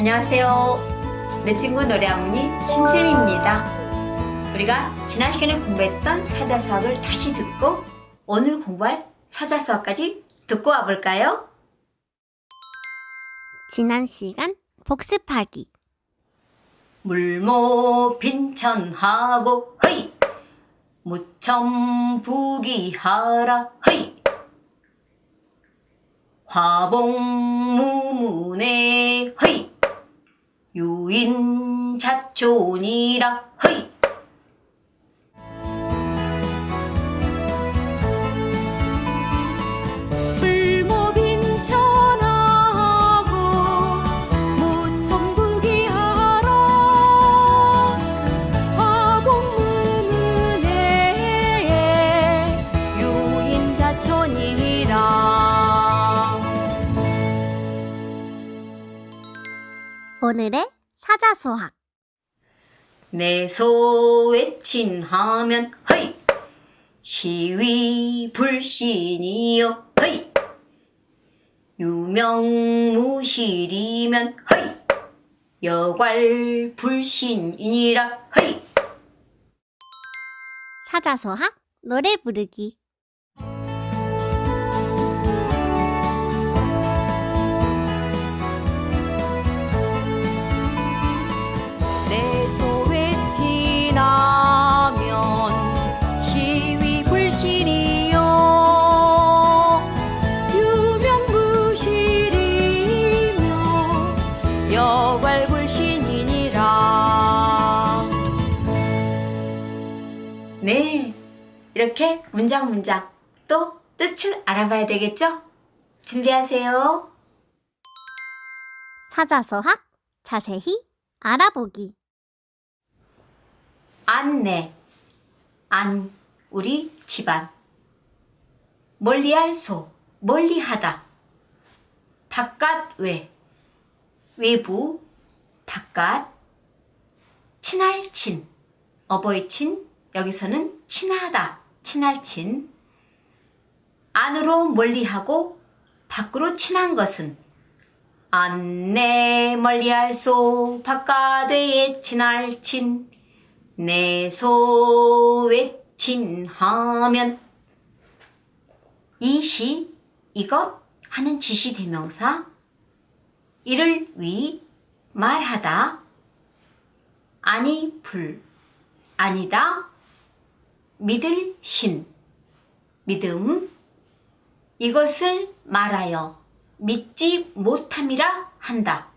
안녕하세요. 내 친구 노래 할머니 심쌤입니다. 우리가 지난 시간에 공부했던 사자수학을 다시 듣고 오늘 공부할 사자수학까지 듣고 와볼까요? 지난 시간 복습하기. 물모 빈천하고 허이 무첨 부기하라 허이 화봉무문에 허이 유인자촌이라. 허이 오늘의 사자수학. 내 소 외친하면 허이! 시위 불신이여 허이! 유명무실이면 허이! 여괄 불신이니라 허이! 사자수학 노래 부르기 네. 이렇게 문장 문장 또 뜻을 알아봐야 되겠죠? 준비하세요. 사자수학 자세히 알아보기. 안내. 안 우리 집안. 멀리할 소 멀리하다. 바깥 외. 외부 바깥. 친할 친 어버이 친 여기서는 친하다 친할 친. 안으로 멀리하고 밖으로 친한 것은 안내 멀리할 소 바깥에 친할 친. 내 소 외친 하면. 이 시 이것 하는 지시 대명사. 이를 위 말하다. 아니 불. 아니다 믿을 신 믿음. 이것을 말하여 믿지 못함이라 한다.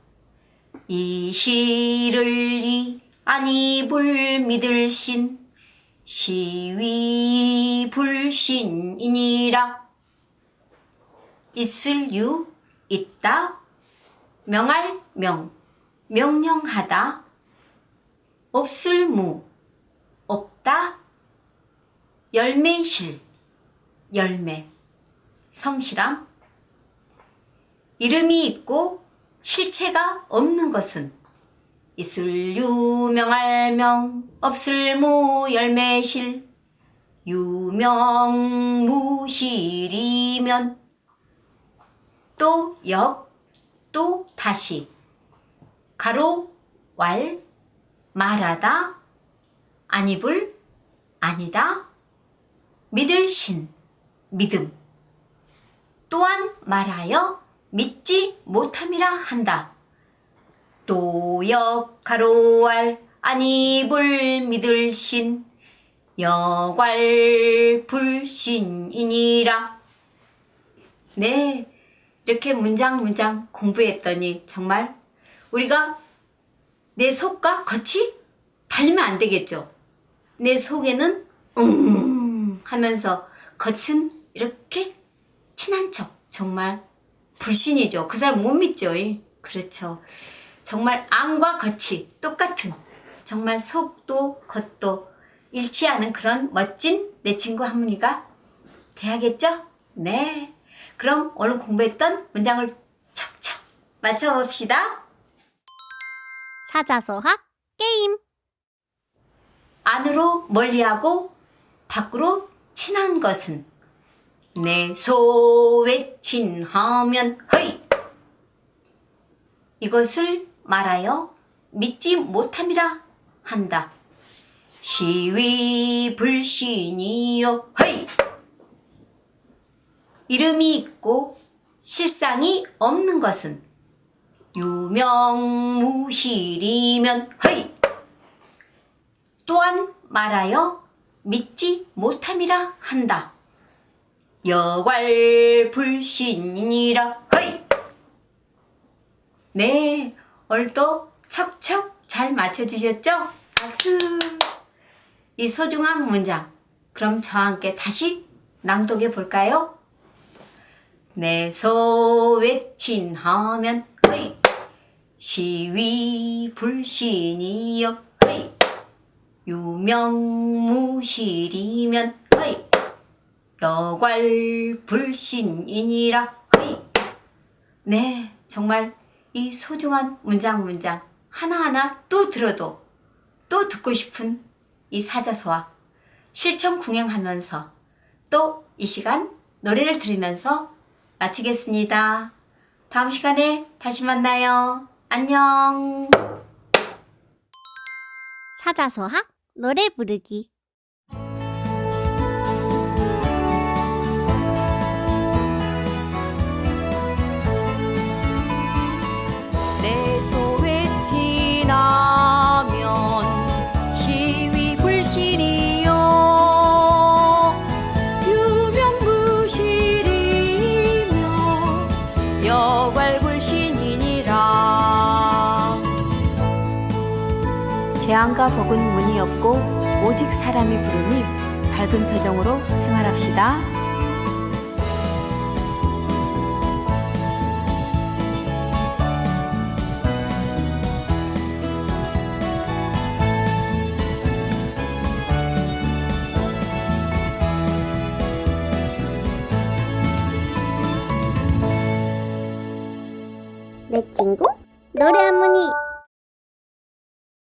이 시를 이 아니 불 믿을 신 시위 불신이니라. 있을 유 있다. 명할 명 명령하다. 없을 무 없다 열매실 열매 성실함. 이름이 있고 실체가 없는 것은 있을 유명할 명 없을 무 열매실. 유명무실이면 또 역 또 다시. 가로 왈 말하다 아니불 아니다 믿을 신 믿음 또한 말하여 믿지 못함이라 한다. 또역 가로알 아니 불 믿을 신 여괄 불신이니라. 네, 이렇게 문장 문장 공부했더니 정말 우리가 내 속과 겉이 달리면 안 되겠죠. 내 속에는 음 하면서 겉은 이렇게 친한 척 정말 불신이죠. 그 사람 못 믿죠. 그렇죠. 정말 안과 겉이 똑같은 정말 속도 겉도 일치하는 그런 멋진 내 친구 한문이가 돼야겠죠? 네. 그럼 오늘 공부했던 문장을 척척 맞춰봅시다. 사자수학 게임 안으로 멀리하고 밖으로 친한 것은 내 소외 친 하면 허이 이것을 말하여 믿지 못함이라 한다. 시위 불신이요. 허이! 이름이 있고 실상이 없는 것은 유명무실이면 허이! 또한 말하여 믿지 못함이라 한다. 여괄 불신이라 허이! 네, 오늘도 척척 잘 맞춰주셨죠? 박수! 이 소중한 문장, 그럼 저와 함께 다시 낭독해 볼까요? 내소 외친하면 허이! 시위 불신이여! 유명무실이면 허이! 여괄 불신이니라 허이! 네, 정말 이 소중한 문장 문장 하나하나 또 들어도 또 듣고 싶은 이 사자소와 실천 궁행하면서 또 이 시간 노래를 들으면서 마치겠습니다. 다음 시간에 다시 만나요. 안녕. 사자소학 노래 부르기 재앙과 복은 문이 없고 오직 사람이 부르니 밝은 표정으로 생활합시다. 내 친구 노래 할머니